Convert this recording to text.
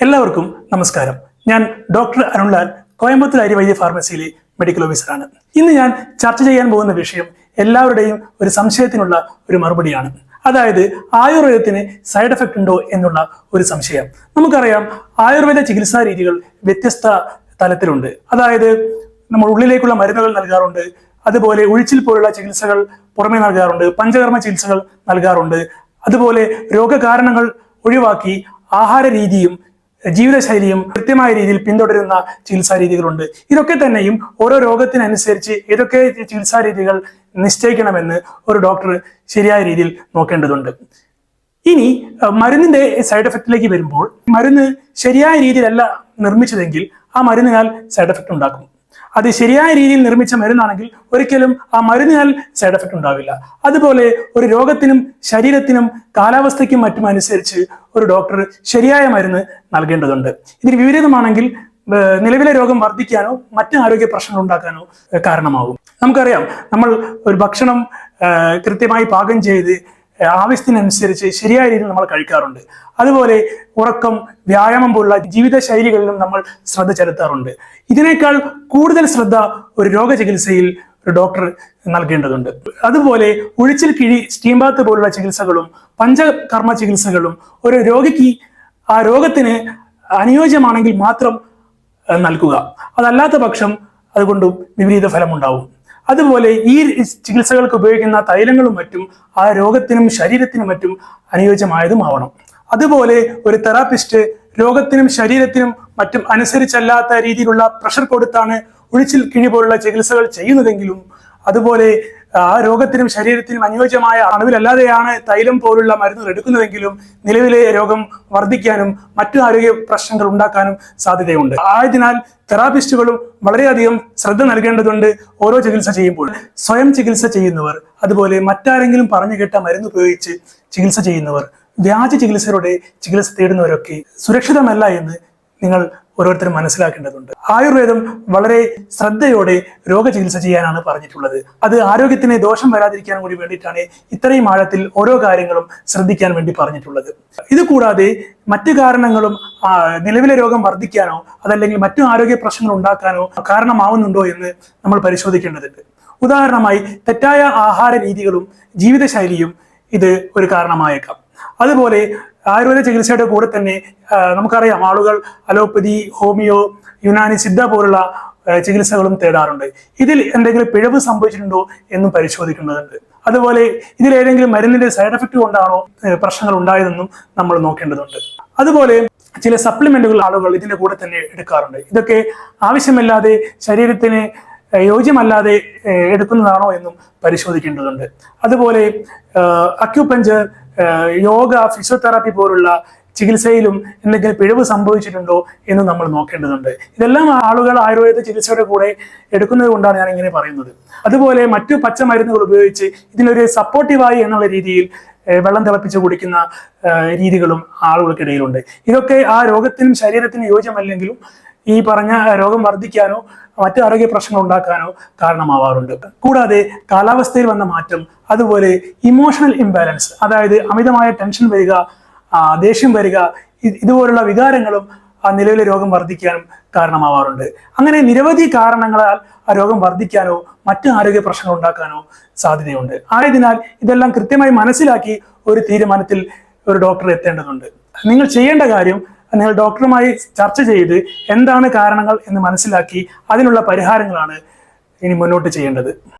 എല്ലാവർക്കും നമസ്കാരം. ഞാൻ ഡോക്ടർ അരുൺലാൽ കോയമ്പത്തൂർ അരിവൈദ്യ ഫാർമസിയിലെ മെഡിക്കൽ ഓഫീസറാണ് ഇന്ന് ഞാൻ ചർച്ച ചെയ്യാൻ പോകുന്ന വിഷയം എല്ലാവരുടെയും ഒരു സംശയത്തിനുള്ള ഒരു മറുപടിയാണ്. അതായത് ആയുർവേദത്തിന് സൈഡ് എഫക്റ്റ് ഉണ്ടോ എന്നുള്ള ഒരു സംശയം. നമുക്കറിയാം ആയുർവേദ ചികിത്സാ രീതികൾ വ്യത്യസ്ത തലത്തിലുണ്ട്. അതായത് നമ്മൾ ഉള്ളിലേക്കുള്ള മരുന്നുകൾ നൽകാറുണ്ട്. അതുപോലെ ഉഴിച്ചിൽ പോലുള്ള ചികിത്സകൾ പുറമേ നൽകാറുണ്ട്. പഞ്ചകർമ്മ ചികിത്സകൾ നൽകാറുണ്ട്. അതുപോലെ രോഗകാരണങ്ങൾ ഒഴിവാക്കി ആഹാര രീതിയും ജീവിതശൈലിയും കൃത്യമായ രീതിയിൽ പിന്തുടരുന്ന ചികിത്സാ രീതികളുണ്ട്. ഇതൊക്കെ തന്നെയും ഓരോ രോഗത്തിനനുസരിച്ച് ഏതൊക്കെ ചികിത്സാ രീതികൾ നിശ്ചയിക്കണമെന്ന് ഒരു ഡോക്ടർ ശരിയായ രീതിയിൽ നോക്കേണ്ടതുണ്ട്. ഇനി മരുന്നിന്റെ സൈഡ് എഫക്റ്റിലേക്ക് വരുമ്പോൾ മരുന്ന് ശരിയായ രീതിയിലല്ല നിർമ്മിച്ചതെങ്കിൽ ആ മരുന്നിനാൽ സൈഡ് എഫക്റ്റ് ഉണ്ടാക്കും. അത് ശരിയായ രീതിയിൽ നിർമ്മിച്ച മരുന്നാണെങ്കിൽ ഒരിക്കലും ആ മരുന്നിനാൽ സൈഡ് എഫക്റ്റ് ഉണ്ടാവില്ല. അതുപോലെ ഒരു രോഗത്തിനും ശരീരത്തിനും കാലാവസ്ഥയ്ക്കും മറ്റും അനുസരിച്ച് ഒരു ഡോക്ടർ ശരിയായ മരുന്ന് നൽകേണ്ടതുണ്ട്. ഇതിന് വിപരീതമാണെങ്കിൽ നിലവിലെ രോഗം വർദ്ധിക്കാനോ മറ്റ് ആരോഗ്യ പ്രശ്നങ്ങൾ ഉണ്ടാക്കാനോ കാരണമാകും നമുക്കറിയാം നമ്മൾ ഒരു ഭക്ഷണം കൃത്യമായി പാകം ചെയ്ത് ആവശ്യത്തിനനുസരിച്ച് ശരിയായ രീതിയിൽ നമ്മൾ കഴിക്കാറുണ്ട്. അതുപോലെ ഉറക്കം വ്യായാമം പോലുള്ള ജീവിത ശൈലികളിലും നമ്മൾ ശ്രദ്ധ ചെലുത്താറുണ്ട്. ഇതിനേക്കാൾ കൂടുതൽ ശ്രദ്ധ ഒരു രോഗചികിത്സയിൽ ഒരു ഡോക്ടർ നൽകേണ്ടതുണ്ട്. അതുപോലെ ഒഴിച്ചിൽ കിഴി സ്റ്റീം ബാത്ത് പോലുള്ള ചികിത്സകളും പഞ്ചകർമ്മ ചികിത്സകളും ഒരു രോഗിക്ക് ആ രോഗത്തിന് അനുയോജ്യമാണെങ്കിൽ മാത്രം നൽകുക. അതല്ലാത്ത പക്ഷം അതുകൊണ്ടും വിപരീത ഫലമുണ്ടാവും. അതുപോലെ ഈ ചികിത്സകൾക്ക് ഉപയോഗിക്കുന്ന തൈലങ്ങളും മറ്റും ആ രോഗത്തിനും ശരീരത്തിനും മറ്റും അനുയോജ്യമായതുമാവണം. അതുപോലെ ഒരു തെറാപ്പിസ്റ്റ് രോഗത്തിനും ശരീരത്തിനും മറ്റും അനുസരിച്ചല്ലാത്ത രീതിയിലുള്ള പ്രഷർ കൊടുത്താണ് ഉഴിച്ചിൽ കിഴി പോലുള്ള ചികിത്സകൾ ചെയ്യുന്നതെങ്കിലും അതുപോലെ ആ രോഗത്തിനും ശരീരത്തിനും അനുയോജ്യമായ അളവിലല്ലാതെയാണ് തൈലം പോലുള്ള മരുന്നുകൾ എടുക്കുന്നതെങ്കിലും നിലവിലെ രോഗം വർദ്ധിക്കാനും മറ്റു ആരോഗ്യ പ്രശ്നങ്ങൾ ഉണ്ടാക്കാനും സാധ്യതയുണ്ട്. ആയതിനാൽ തെറാപ്പിസ്റ്റുകളും വളരെയധികം ശ്രദ്ധ നൽകേണ്ടതുണ്ട് ഓരോ ചികിത്സ ചെയ്യുമ്പോൾ. സ്വയം ചികിത്സ ചെയ്യുന്നവർ അതുപോലെ മറ്റാരെങ്കിലും പറഞ്ഞു കേട്ട മരുന്ന് ഉപയോഗിച്ച് ചികിത്സ ചെയ്യുന്നവർ വ്യാജ ചികിത്സയുടെ ചികിത്സ തേടുന്നവരൊക്കെ സുരക്ഷിതമല്ല എന്ന് നിങ്ങൾ ഓരോരുത്തരും മനസ്സിലാക്കേണ്ടതുണ്ട്. ആയുർവേദം വളരെ ശ്രദ്ധയോടെ രോഗചികിത്സ ചെയ്യാനാണ് പറഞ്ഞിട്ടുള്ളത്. അത് ആരോഗ്യത്തിന് ദോഷം വരാതിരിക്കാൻ കൂടി വേണ്ടിയിട്ടാണ് ഇത്രയും ആഴത്തിൽ ഓരോ കാര്യങ്ങളും ശ്രദ്ധിക്കാൻ വേണ്ടി പറഞ്ഞിട്ടുള്ളത്. ഇത് കൂടാതെ മറ്റു കാരണങ്ങളും നിലവിലെ രോഗം വർദ്ധിക്കാനോ അതല്ലെങ്കിൽ മറ്റു ആരോഗ്യ പ്രശ്നങ്ങൾ ഉണ്ടാക്കാനോ കാരണമാവുന്നുണ്ടോ എന്ന് നമ്മൾ പരിശോധിക്കേണ്ടതുണ്ട്. ഉദാഹരണമായി തെറ്റായ ആഹാര രീതികളും ജീവിതശൈലിയും ഇത് ഒരു കാരണമായേക്കാം. അതുപോലെ ആയുർവേദ ചികിത്സയുടെ കൂടെ തന്നെ നമുക്കറിയാം ആളുകൾ അലോപ്പതി ഹോമിയോ യുനാനി സിദ്ധ പോലുള്ള ചികിത്സകളും തേടാറുണ്ട്. ഇതിൽ എന്തെങ്കിലും പിഴവ് സംഭവിച്ചിട്ടുണ്ടോ എന്നും പരിശോധിക്കേണ്ടതുണ്ട്. അതുപോലെ ഇതിലേതെങ്കിലും മരുന്നിന്റെ സൈഡ് എഫക്റ്റ് കൊണ്ടാണോ പ്രശ്നങ്ങൾ ഉണ്ടായതെന്നും നമ്മൾ നോക്കേണ്ടതുണ്ട്. അതുപോലെ ചില സപ്ലിമെന്റുകൾ ആളുകൾ ഇതിന്റെ കൂടെ തന്നെ എടുക്കാറുണ്ട്. ഇതൊക്കെ ആവശ്യമില്ലാതെ ശരീരത്തിന് യോജ്യമല്ലാതെ എടുക്കുന്നതാണോ എന്നും പരിശോധിക്കേണ്ടതുണ്ട്. അതുപോലെ അക്യുപഞ്ചർ യോഗ ഫിസിയോതെറാപ്പി പോലുള്ള ചികിത്സയിലും എന്തെങ്കിലും പിഴവ് സംഭവിച്ചിട്ടുണ്ടോ എന്ന് നമ്മൾ നോക്കേണ്ടതുണ്ട്. ഇതെല്ലാം ആളുകൾ ആയുർവേദ ചികിത്സയുടെ കൂടെ എടുക്കുന്നത് കൊണ്ടാണ് ഞാൻ ഇങ്ങനെ പറയുന്നത്. അതുപോലെ മറ്റു പച്ചമരുന്നുകൾ ഉപയോഗിച്ച് ഇതിനൊരു സപ്പോർട്ടീവായി എന്നുള്ള രീതിയിൽ വെള്ളം തിളപ്പിച്ച് കുടിക്കുന്ന രീതികളും ആളുകൾക്കിടയിലുണ്ട്. ഇതൊക്കെ ആ രോഗത്തിനും ശരീരത്തിനും യോജ്യമല്ലെങ്കിലും ഈ പറഞ്ഞ രോഗം വർദ്ധിക്കാനോ മറ്റു ആരോഗ്യ പ്രശ്നങ്ങൾ ഉണ്ടാക്കാനോ കാരണമാവാറുണ്ട്. കൂടാതെ കാലാവസ്ഥയിൽ വന്ന മാറ്റം അതുപോലെ ഇമോഷണൽ ഇംബാലൻസ് അതായത് അമിതമായ ടെൻഷൻ വരിക ദേഷ്യം വരിക ഇതുപോലുള്ള വികാരങ്ങളും ആ നിലവിലെ രോഗം വർദ്ധിക്കാനും കാരണമാവാറുണ്ട്. അങ്ങനെ നിരവധി കാരണങ്ങളാൽ ആ രോഗം വർദ്ധിക്കാനോ മറ്റു ആരോഗ്യ പ്രശ്നങ്ങൾ ഉണ്ടാക്കാനോ സാധ്യതയുണ്ട്. ആയതിനാൽ ഇതെല്ലാം കൃത്യമായി മനസ്സിലാക്കി ഒരു തീരുമാനത്തിൽ ഒരു ഡോക്ടർ എത്തേണ്ടതുണ്ട്. നിങ്ങൾ ചെയ്യേണ്ട കാര്യം നിങ്ങൾ ഡോക്ടറുമായി ചർച്ച ചെയ്ത് എന്താണ് കാരണങ്ങൾ എന്ന് മനസ്സിലാക്കി അതിനുള്ള പരിഹാരങ്ങളാണ് ഇനി മുന്നോട്ട് ചെയ്യേണ്ടത്.